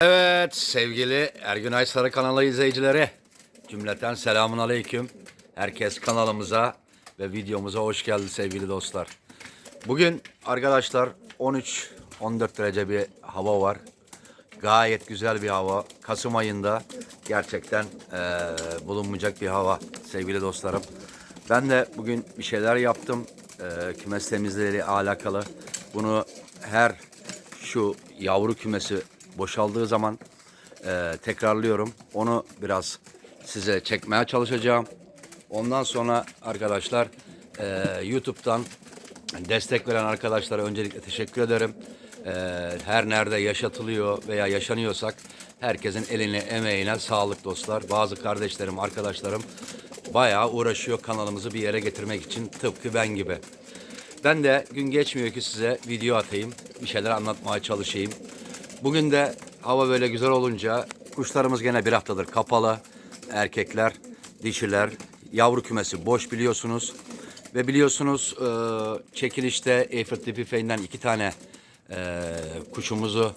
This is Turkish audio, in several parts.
Evet sevgili Ergün Ay Sarı kanalı izleyicileri cümleten selamun aleyküm. Herkes kanalımıza ve videomuza hoş geldi sevgili dostlar. Bugün arkadaşlar 13-14 derece bir hava var. Gayet güzel bir hava. Kasım ayında gerçekten eee, bulunmayacak bir hava sevgili dostlarım. Ben de bugün bir şeyler yaptım. Eee kümes temizliğiyle alakalı. Bunu her şu yavru kümesi boşaldığı zaman eee, tekrarlıyorum. Onu biraz size çekmeye çalışacağım. Ondan sonra arkadaşlar eee, YouTube'dan destek veren arkadaşlara öncelikle teşekkür ederim. Eee, her nerede yaşatılıyor veya yaşanıyorsak herkesin eline emeğine sağlık dostlar. Bazı kardeşlerim, arkadaşlarım bayağı uğraşıyor kanalımızı bir yere getirmek için tıpkı ben gibi. Ben de gün geçmiyor ki size video atayım, bir şeyler anlatmaya çalışayım. Bugün de hava böyle güzel olunca kuşlarımız gene bir haftadır kapalı. Erkekler, dişiler, yavru kümesi boş biliyorsunuz. Ve biliyorsunuz e, çekilişte Eiffel Tipi Feyn'den iki tane e, kuşumuzu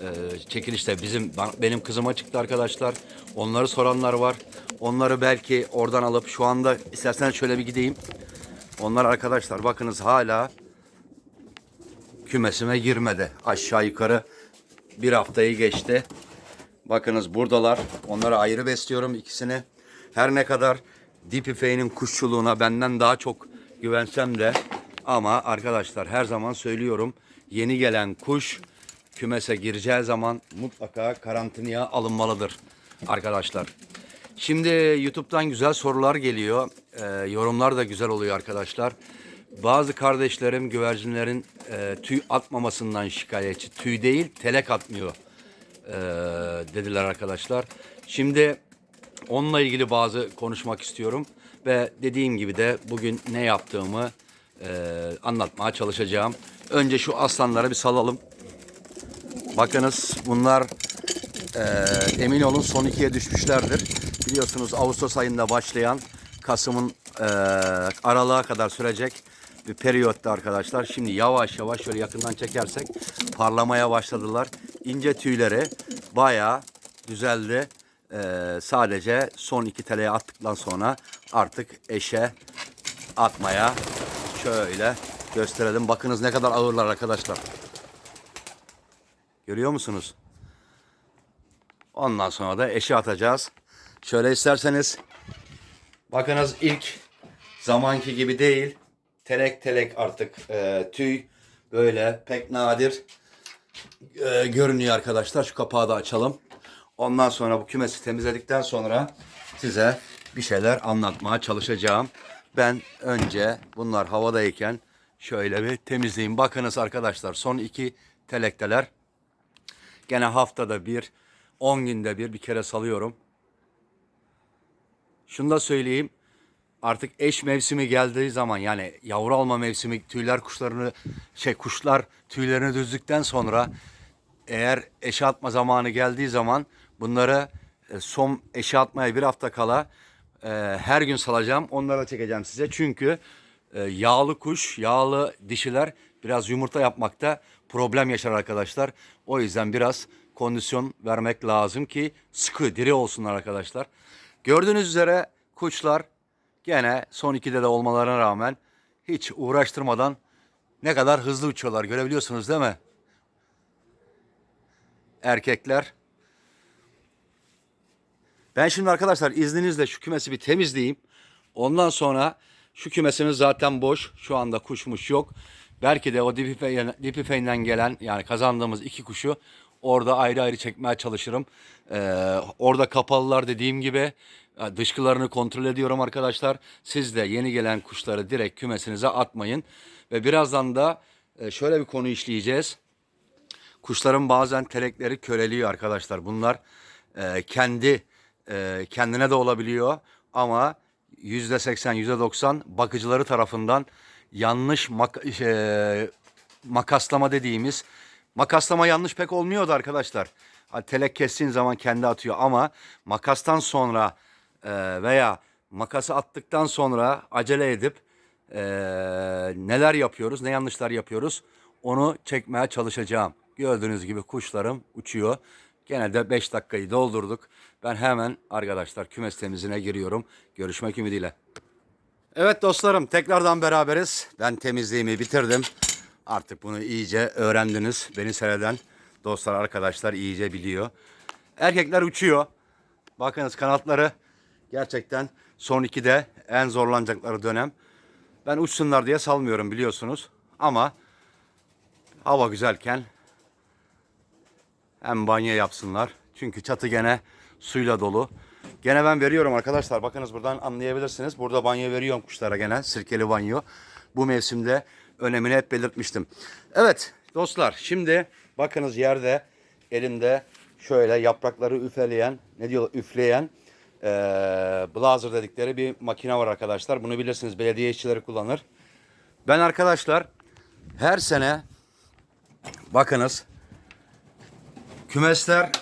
e, çekilişte bizim benim kızıma çıktı arkadaşlar. Onları soranlar var. Onları belki oradan alıp şu anda isterseniz şöyle bir gideyim. Onlar arkadaşlar bakınız hala kümesime girmedi. Aşağı yukarı bir haftayı geçti. Bakınız buradalar. Onları ayrı besliyorum ikisini. Her ne kadar Dipifey'nin kuşçuluğuna benden daha çok güvensem de ama arkadaşlar her zaman söylüyorum yeni gelen kuş kümese gireceği zaman mutlaka karantinaya alınmalıdır arkadaşlar. Şimdi YouTube'dan güzel sorular geliyor. Ee, yorumlar da güzel oluyor arkadaşlar. Bazı kardeşlerim güvercinlerin e, tüy atmamasından şikayetçi. Tüy değil, telek atmıyor e, dediler arkadaşlar. Şimdi onunla ilgili bazı konuşmak istiyorum. Ve dediğim gibi de bugün ne yaptığımı e, anlatmaya çalışacağım. Önce şu aslanları bir salalım. Bakınız bunlar e, emin olun son ikiye düşmüşlerdir. Biliyorsunuz Ağustos ayında başlayan Kasım'ın e, aralığa kadar sürecek bir periyotta arkadaşlar. Şimdi yavaş yavaş şöyle yakından çekersek parlamaya başladılar. İnce tüyleri bayağı düzeldi. E, sadece son iki teleye attıktan sonra artık eşe atmaya şöyle gösterelim. Bakınız ne kadar ağırlar arkadaşlar. Görüyor musunuz? Ondan sonra da eşe atacağız. Şöyle isterseniz bakınız ilk zamanki gibi değil. Telek telek artık e, tüy böyle pek nadir e, görünüyor arkadaşlar. Şu kapağı da açalım. Ondan sonra bu kümesi temizledikten sonra size bir şeyler anlatmaya çalışacağım. Ben önce bunlar havadayken şöyle bir temizleyeyim. Bakınız arkadaşlar son iki telekteler. Gene haftada bir, 10 günde bir bir kere salıyorum. Şunu da söyleyeyim. Artık eş mevsimi geldiği zaman yani yavru alma mevsimi tüyler kuşlarını şey kuşlar tüylerini düzdükten sonra eğer eşe atma zamanı geldiği zaman bunları e, son eşe atmaya bir hafta kala e, her gün salacağım. Onları da çekeceğim size. Çünkü e, yağlı kuş, yağlı dişiler biraz yumurta yapmakta problem yaşar arkadaşlar. O yüzden biraz kondisyon vermek lazım ki sıkı, diri olsunlar arkadaşlar. Gördüğünüz üzere kuşlar gene son ikide de olmalarına rağmen hiç uğraştırmadan ne kadar hızlı uçuyorlar görebiliyorsunuz değil mi? Erkekler. Ben şimdi arkadaşlar izninizle şu kümesi bir temizleyeyim. Ondan sonra şu kümesimiz zaten boş. Şu anda kuşmuş yok. Belki de o Dipifeyn'den gelen yani kazandığımız iki kuşu orada ayrı ayrı çekmeye çalışırım. Ee, orada kapalılar dediğim gibi e, dışkılarını kontrol ediyorum arkadaşlar. Siz de yeni gelen kuşları direkt kümesinize atmayın. Ve birazdan da e, şöyle bir konu işleyeceğiz. Kuşların bazen telekleri köreliyor arkadaşlar. Bunlar e, kendi e, kendine de olabiliyor ama yüzde seksen, yüzde doksan bakıcıları tarafından yanlış mak e, makaslama dediğimiz makaslama yanlış pek olmuyordu arkadaşlar. Telek kestiğin zaman kendi atıyor ama makastan sonra e, veya makası attıktan sonra acele edip e, neler yapıyoruz, ne yanlışlar yapıyoruz onu çekmeye çalışacağım. Gördüğünüz gibi kuşlarım uçuyor. Gene de 5 dakikayı doldurduk. Ben hemen arkadaşlar kümes temizliğine giriyorum. Görüşmek ümidiyle. Evet dostlarım tekrardan beraberiz. Ben temizliğimi bitirdim. Artık bunu iyice öğrendiniz. Beni seyreden dostlar arkadaşlar iyice biliyor. Erkekler uçuyor. Bakınız kanatları gerçekten son 2'de en zorlanacakları dönem. Ben uçsunlar diye salmıyorum biliyorsunuz. Ama hava güzelken hem banyo yapsınlar. Çünkü çatı gene suyla dolu. Gene ben veriyorum arkadaşlar. Bakınız buradan anlayabilirsiniz. Burada banyo veriyorum kuşlara gene. Sirkeli banyo. Bu mevsimde önemini hep belirtmiştim. Evet dostlar şimdi bakınız yerde elimde şöyle yaprakları üfeleyen ne diyor üfleyen eee blazer dedikleri bir makine var arkadaşlar. Bunu bilirsiniz belediye işçileri kullanır. Ben arkadaşlar her sene bakınız kümesler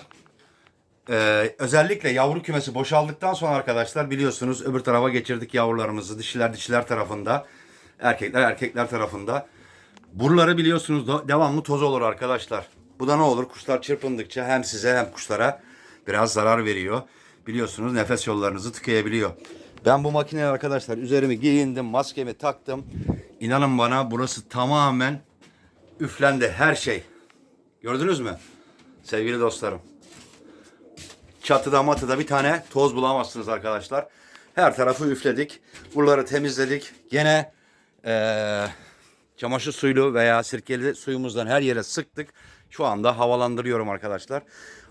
ee, özellikle yavru kümesi boşaldıktan sonra arkadaşlar biliyorsunuz öbür tarafa geçirdik yavrularımızı. Dişiler dişiler tarafında, erkekler erkekler tarafında. Buraları biliyorsunuz da devamlı toz olur arkadaşlar. Bu da ne olur? Kuşlar çırpındıkça hem size hem kuşlara biraz zarar veriyor. Biliyorsunuz nefes yollarınızı tıkayabiliyor. Ben bu makineyi arkadaşlar üzerimi giyindim, maskemi taktım. İnanın bana burası tamamen üflendi her şey. Gördünüz mü? Sevgili dostlarım. Çatıda matıda bir tane toz bulamazsınız arkadaşlar. Her tarafı üfledik. Buraları temizledik. Gene eee çamaşır suylu veya sirkeli suyumuzdan her yere sıktık. Şu anda havalandırıyorum arkadaşlar.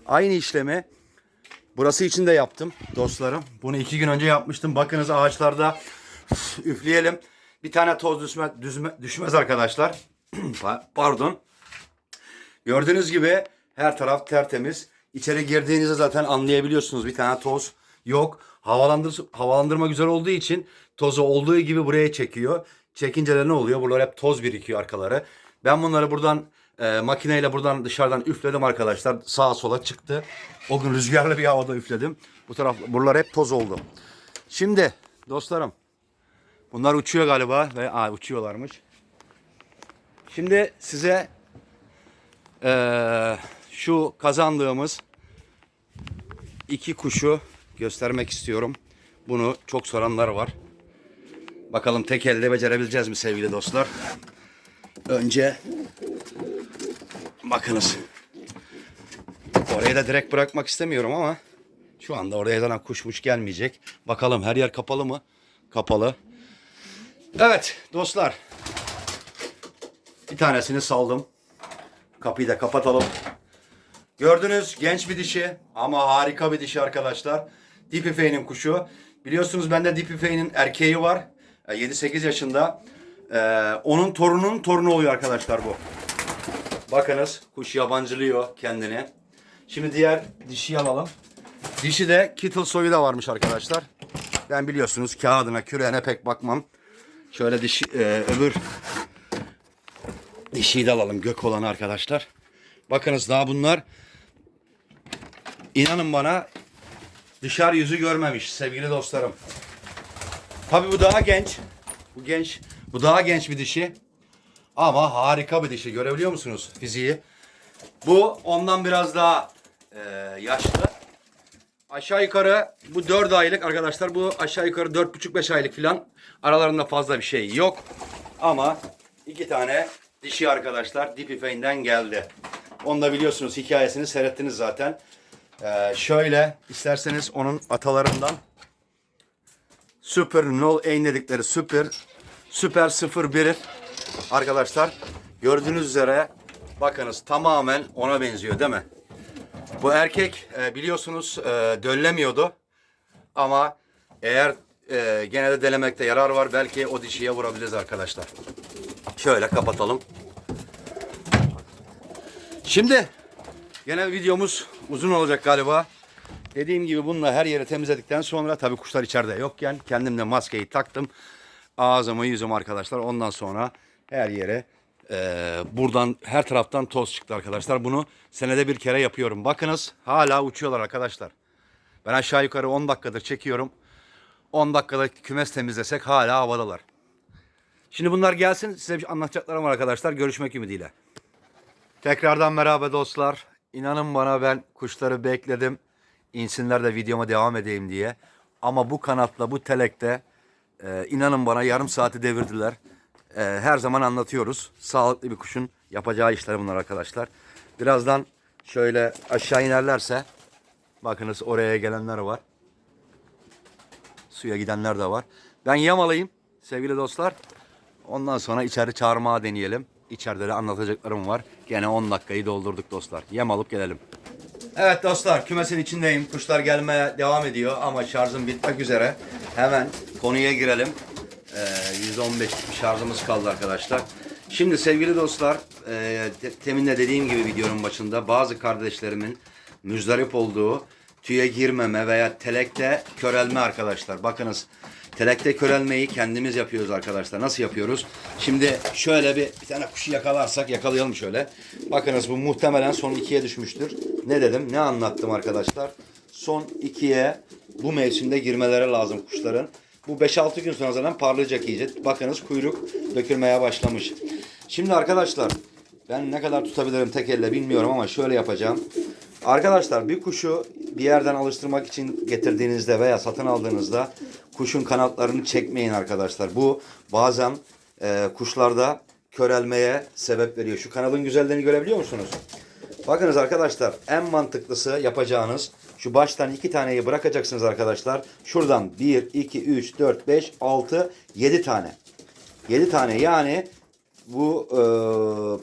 Aynı işlemi burası için de yaptım dostlarım. Bunu iki gün önce yapmıştım. Bakınız ağaçlarda üfleyelim. Bir tane toz düşme, düşme, düşmez arkadaşlar. Pa- Pardon. Gördüğünüz gibi her taraf tertemiz. İçeri girdiğinizde zaten anlayabiliyorsunuz bir tane toz yok. Havalandır, havalandırma güzel olduğu için tozu olduğu gibi buraya çekiyor. Çekince de ne oluyor? Buralar hep toz birikiyor arkaları. Ben bunları buradan e, makineyle buradan dışarıdan üfledim arkadaşlar. Sağa sola çıktı. O gün rüzgarlı bir havada üfledim. Bu taraf buralar hep toz oldu. Şimdi dostlarım bunlar uçuyor galiba ve aa, uçuyorlarmış. Şimdi size ee, şu kazandığımız iki kuşu göstermek istiyorum. Bunu çok soranlar var. Bakalım tek elde becerebileceğiz mi sevgili dostlar? Önce bakınız. Oraya da direkt bırakmak istemiyorum ama şu anda oraya zaten kuşmuş gelmeyecek. Bakalım her yer kapalı mı? Kapalı. Evet dostlar. Bir tanesini saldım. Kapıyı da kapatalım. Gördünüz genç bir dişi ama harika bir dişi arkadaşlar. Dipifey'nin kuşu. Biliyorsunuz bende Dipifey'nin erkeği var. E, 7-8 yaşında. Ee, onun torunun torunu oluyor arkadaşlar bu. Bakınız kuş yabancılıyor kendini. Şimdi diğer dişiyi alalım. Dişi de Kittle soyu da varmış arkadaşlar. Ben biliyorsunuz kağıdına küreğine pek bakmam. Şöyle dişi, e, öbür Dişiyi de alalım gök olan arkadaşlar. Bakınız daha bunlar inanın bana dışarı yüzü görmemiş sevgili dostlarım. Tabi bu daha genç. Bu genç. Bu daha genç bir dişi. Ama harika bir dişi. Görebiliyor musunuz fiziği? Bu ondan biraz daha e, yaşlı. Aşağı yukarı bu 4 aylık arkadaşlar. Bu aşağı yukarı 4,5-5 aylık falan. Aralarında fazla bir şey yok. Ama iki tane dişi arkadaşlar Dipifeyn'den geldi. Onu da biliyorsunuz hikayesini seyrettiniz zaten. Ee, şöyle isterseniz onun atalarından Super Null Ain dedikleri Super Super 01 arkadaşlar gördüğünüz üzere bakınız tamamen ona benziyor değil mi? Bu erkek e, biliyorsunuz e, döllemiyordu ama eğer e, gene de yarar var belki o dişiye vurabiliriz arkadaşlar. Şöyle kapatalım. Şimdi gene videomuz uzun olacak galiba. Dediğim gibi bununla her yeri temizledikten sonra tabii kuşlar içeride yokken kendim de maskeyi taktım. Ağzımı yüzümü arkadaşlar ondan sonra her yere e, buradan her taraftan toz çıktı arkadaşlar. Bunu senede bir kere yapıyorum. Bakınız hala uçuyorlar arkadaşlar. Ben aşağı yukarı 10 dakikadır çekiyorum. 10 dakikada kümes temizlesek hala havadalar. Şimdi bunlar gelsin size bir anlatacaklarım var arkadaşlar. Görüşmek ümidiyle. Tekrardan merhaba dostlar. İnanın bana ben kuşları bekledim. İnsinler de videoma devam edeyim diye. Ama bu kanatla bu telekte e, inanın bana yarım saati devirdiler. E, her zaman anlatıyoruz. Sağlıklı bir kuşun yapacağı işler bunlar arkadaşlar. Birazdan şöyle aşağı inerlerse bakınız oraya gelenler var. Suya gidenler de var. Ben yem alayım sevgili dostlar. Ondan sonra içeri çağırmaya deneyelim. İçeride de anlatacaklarım var. Gene 10 dakikayı doldurduk dostlar. Yem alıp gelelim. Evet dostlar kümesin içindeyim. Kuşlar gelmeye devam ediyor ama şarjım bitmek üzere. Hemen konuya girelim. Ee, 115 bir şarjımız kaldı arkadaşlar. Şimdi sevgili dostlar, e, te- temin de dediğim gibi videonun başında bazı kardeşlerimin müzdarip olduğu tüye girmeme veya telekte körelme arkadaşlar. Bakınız telekte körelmeyi kendimiz yapıyoruz arkadaşlar. Nasıl yapıyoruz? Şimdi şöyle bir, bir tane kuşu yakalarsak yakalayalım şöyle. Bakınız bu muhtemelen son ikiye düşmüştür. Ne dedim? Ne anlattım arkadaşlar? Son ikiye bu mevsimde girmeleri lazım kuşların. Bu 5-6 gün sonra zaten parlayacak iyice. Bakınız kuyruk dökülmeye başlamış. Şimdi arkadaşlar ben ne kadar tutabilirim tek elle bilmiyorum ama şöyle yapacağım. Arkadaşlar bir kuşu bir yerden alıştırmak için getirdiğinizde veya satın aldığınızda kuşun kanatlarını çekmeyin arkadaşlar. Bu bazen e, kuşlarda körelmeye sebep veriyor. Şu kanadın güzelliğini görebiliyor musunuz? Bakınız arkadaşlar en mantıklısı yapacağınız şu baştan iki taneyi bırakacaksınız arkadaşlar. Şuradan 1, 2, 3, 4, 5, 6, 7 tane. 7 tane yani bu e,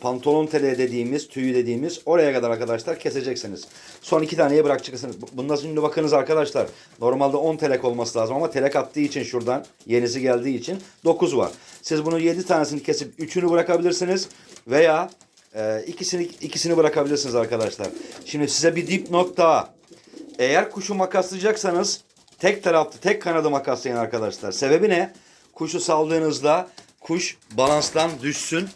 pantolon teli dediğimiz, tüyü dediğimiz oraya kadar arkadaşlar keseceksiniz. Son iki taneyi bırakacaksınız. Bundan şimdi bakınız arkadaşlar. Normalde 10 telek olması lazım ama telek attığı için şuradan yenisi geldiği için 9 var. Siz bunu 7 tanesini kesip 3'ünü bırakabilirsiniz veya e, ikisini ikisini bırakabilirsiniz arkadaşlar. Şimdi size bir dipnot daha. Eğer kuşu makaslayacaksanız tek taraflı tek kanadı makaslayın arkadaşlar. Sebebi ne? Kuşu saldığınızda kuş balanstan düşsün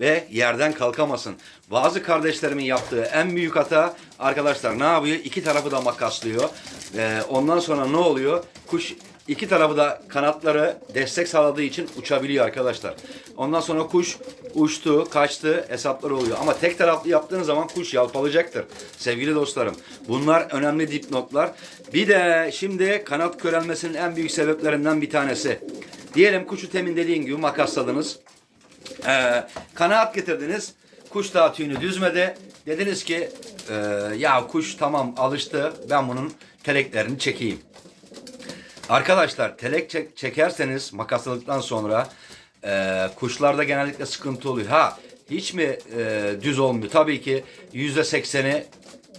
ve yerden kalkamasın. Bazı kardeşlerimin yaptığı en büyük hata arkadaşlar ne yapıyor? İki tarafı da makaslıyor. Ee, ondan sonra ne oluyor? Kuş iki tarafı da kanatları destek sağladığı için uçabiliyor arkadaşlar. Ondan sonra kuş uçtu, kaçtı hesapları oluyor. Ama tek taraflı yaptığınız zaman kuş yalpalayacaktır. Sevgili dostlarım. Bunlar önemli dipnotlar. Bir de şimdi kanat körelmesinin en büyük sebeplerinden bir tanesi. Diyelim kuşu temin dediğin gibi makasladınız. Ee, kanaat getirdiniz. Kuş daha tüyünü düzmedi. Dediniz ki e, ya kuş tamam alıştı ben bunun teleklerini çekeyim. Arkadaşlar telek çek- çekerseniz makasladıktan sonra e, kuşlarda genellikle sıkıntı oluyor. Ha hiç mi e, düz olmuyor? Tabii ki yüzde sekseni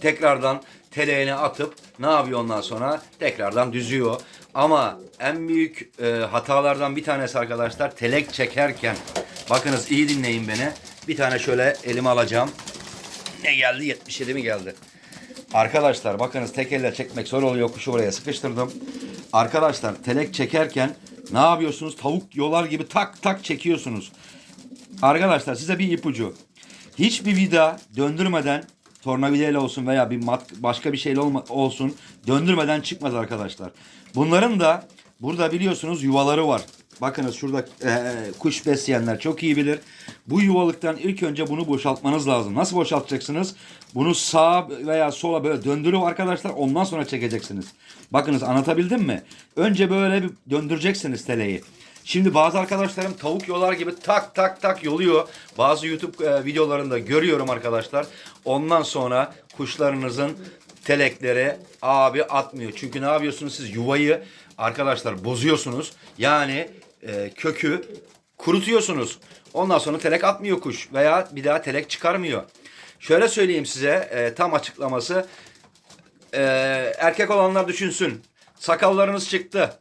tekrardan teleğine atıp ne yapıyor ondan sonra? Tekrardan düzüyor. Ama en büyük e, hatalardan bir tanesi arkadaşlar telek çekerken bakınız iyi dinleyin beni. Bir tane şöyle elime alacağım. Ne geldi? 77 mi geldi? Arkadaşlar bakınız tek elle çekmek zor oluyor. Kuşu buraya sıkıştırdım. Arkadaşlar telek çekerken ne yapıyorsunuz? Tavuk yolar gibi tak tak çekiyorsunuz. Arkadaşlar size bir ipucu. Hiçbir vida döndürmeden tornavidayla olsun veya bir mat, başka bir şeyle olma, olsun döndürmeden çıkmaz arkadaşlar. Bunların da burada biliyorsunuz yuvaları var. Bakınız şurada eee, kuş besleyenler çok iyi bilir. Bu yuvalıktan ilk önce bunu boşaltmanız lazım. Nasıl boşaltacaksınız? Bunu sağa veya sola böyle döndürüp arkadaşlar ondan sonra çekeceksiniz. Bakınız anlatabildim mi? Önce böyle bir döndüreceksiniz teleyi. Şimdi bazı arkadaşlarım tavuk yolar gibi tak tak tak yoluyor. Bazı YouTube e, videolarında görüyorum arkadaşlar. Ondan sonra kuşlarınızın telekleri abi atmıyor. Çünkü ne yapıyorsunuz siz yuvayı arkadaşlar bozuyorsunuz. Yani e, kökü kurutuyorsunuz. Ondan sonra telek atmıyor kuş veya bir daha telek çıkarmıyor. Şöyle söyleyeyim size e, tam açıklaması. E, erkek olanlar düşünsün. Sakallarınız çıktı.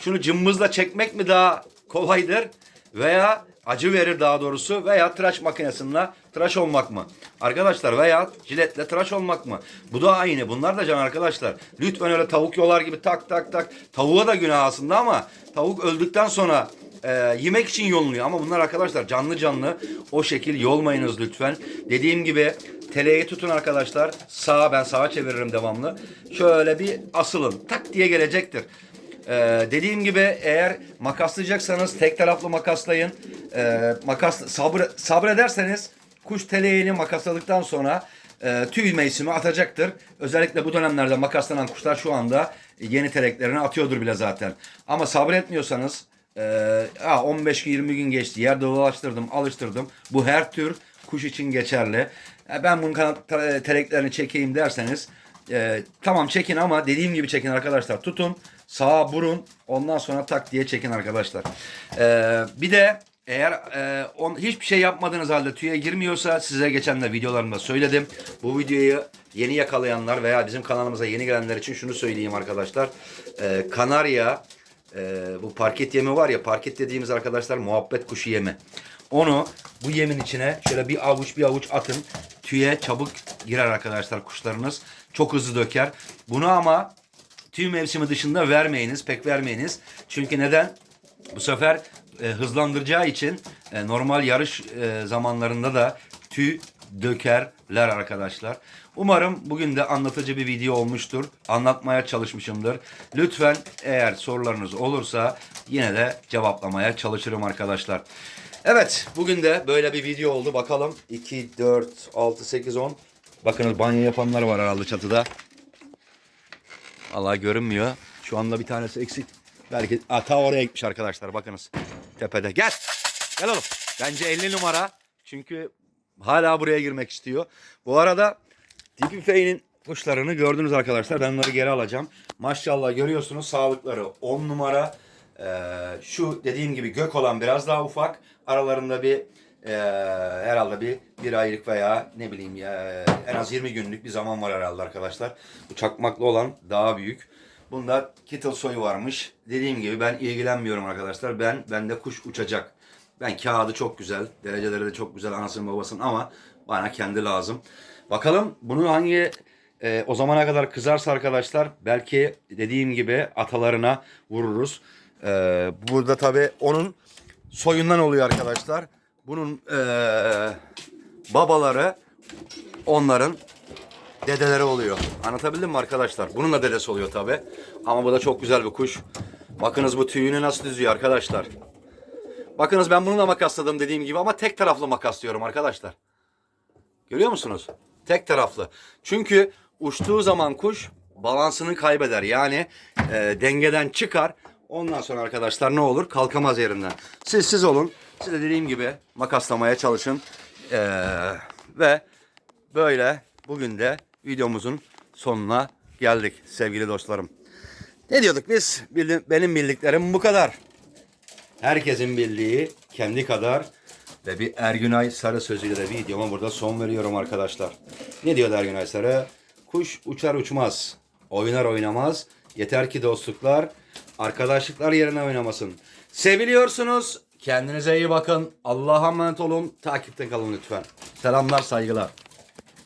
Şunu cımbızla çekmek mi daha kolaydır veya acı verir daha doğrusu veya tıraş makinesiyle tıraş olmak mı? Arkadaşlar veya jiletle tıraş olmak mı? Bu da aynı. Bunlar da can arkadaşlar. Lütfen öyle tavuk yolar gibi tak tak tak. Tavuğa da günah aslında ama tavuk öldükten sonra e, yemek için yolunuyor. Ama bunlar arkadaşlar canlı canlı o şekil yolmayınız lütfen. Dediğim gibi teleyi tutun arkadaşlar. Sağa ben sağa çeviririm devamlı. Şöyle bir asılın. Tak diye gelecektir. Ee, dediğim gibi eğer makaslayacaksanız tek taraflı makaslayın. Ee, makas sabır sabrederseniz kuş teleğini makasladıktan sonra e, tüy mevsimi atacaktır. Özellikle bu dönemlerde makaslanan kuşlar şu anda yeni teleklerini atıyordur bile zaten. Ama sabretmiyorsanız e, ha, 15-20 gün geçti yerde dolaştırdım alıştırdım. Bu her tür kuş için geçerli. E, ben bunun kanat te- teleklerini çekeyim derseniz e, tamam çekin ama dediğim gibi çekin arkadaşlar. Tutun sağa burun ondan sonra tak diye çekin arkadaşlar. E, bir de eğer e, on, hiçbir şey yapmadığınız halde tüye girmiyorsa size geçen de videolarımda söyledim. Bu videoyu yeni yakalayanlar veya bizim kanalımıza yeni gelenler için şunu söyleyeyim arkadaşlar. E, Kanarya e, bu parket yemi var ya parket dediğimiz arkadaşlar muhabbet kuşu yemi. Onu bu yemin içine şöyle bir avuç bir avuç atın. Tüye çabuk girer arkadaşlar kuşlarınız. Çok hızlı döker. Bunu ama tüy mevsimi dışında vermeyiniz, pek vermeyiniz. Çünkü neden? Bu sefer e, hızlandıracağı için e, normal yarış e, zamanlarında da tüy dökerler arkadaşlar. Umarım bugün de anlatıcı bir video olmuştur. Anlatmaya çalışmışımdır. Lütfen eğer sorularınız olursa yine de cevaplamaya çalışırım arkadaşlar. Evet bugün de böyle bir video oldu. Bakalım 2, 4, 6, 8, 10. Bakınız banyo yapanlar var herhalde çatıda. Allah görünmüyor. Şu anda bir tanesi eksik. Belki Aa, ta oraya gitmiş arkadaşlar bakınız. Tepede. Gel. Gel oğlum. Bence 50 numara. Çünkü hala buraya girmek istiyor. Bu arada Tipi Fey'nin kuşlarını gördünüz arkadaşlar. Ben onları geri alacağım. Maşallah görüyorsunuz sağlıkları 10 numara. Ee, şu dediğim gibi gök olan biraz daha ufak. Aralarında bir e, herhalde bir bir aylık veya ne bileyim ya en az 20 günlük bir zaman var herhalde arkadaşlar. Bu çakmaklı olan daha büyük. Bunda kittle soyu varmış. Dediğim gibi ben ilgilenmiyorum arkadaşlar. Ben bende kuş uçacak. Ben kağıdı çok güzel, dereceleri de çok güzel anasının babasının ama bana kendi lazım. Bakalım bunu hangi e, o zamana kadar kızarsa arkadaşlar belki dediğim gibi atalarına vururuz. E, burada tabi onun soyundan oluyor arkadaşlar. Bunun e, babaları onların dedeleri oluyor. Anlatabildim mi arkadaşlar? Bunun da dedesi oluyor tabi. Ama bu da çok güzel bir kuş. Bakınız bu tüyünü nasıl düzüyor arkadaşlar. Bakınız ben bunu da makasladım dediğim gibi ama tek taraflı makaslıyorum arkadaşlar. Görüyor musunuz? Tek taraflı. Çünkü uçtuğu zaman kuş balansını kaybeder. Yani e, dengeden çıkar. Ondan sonra arkadaşlar ne olur? Kalkamaz yerinden. Siz siz olun. Siz de dediğim gibi makaslamaya çalışın. E, ve böyle bugün de videomuzun sonuna geldik sevgili dostlarım. Ne diyorduk biz? Benim bildiklerim bu kadar. Herkesin bildiği kendi kadar ve bir Ergünay Sarı sözüyle de videoma burada son veriyorum arkadaşlar. Ne diyor Ergünay Sarı? Kuş uçar uçmaz, oynar oynamaz. Yeter ki dostluklar, arkadaşlıklar yerine oynamasın. Seviliyorsunuz. Kendinize iyi bakın. Allah'a emanet olun. Takipte kalın lütfen. Selamlar, saygılar.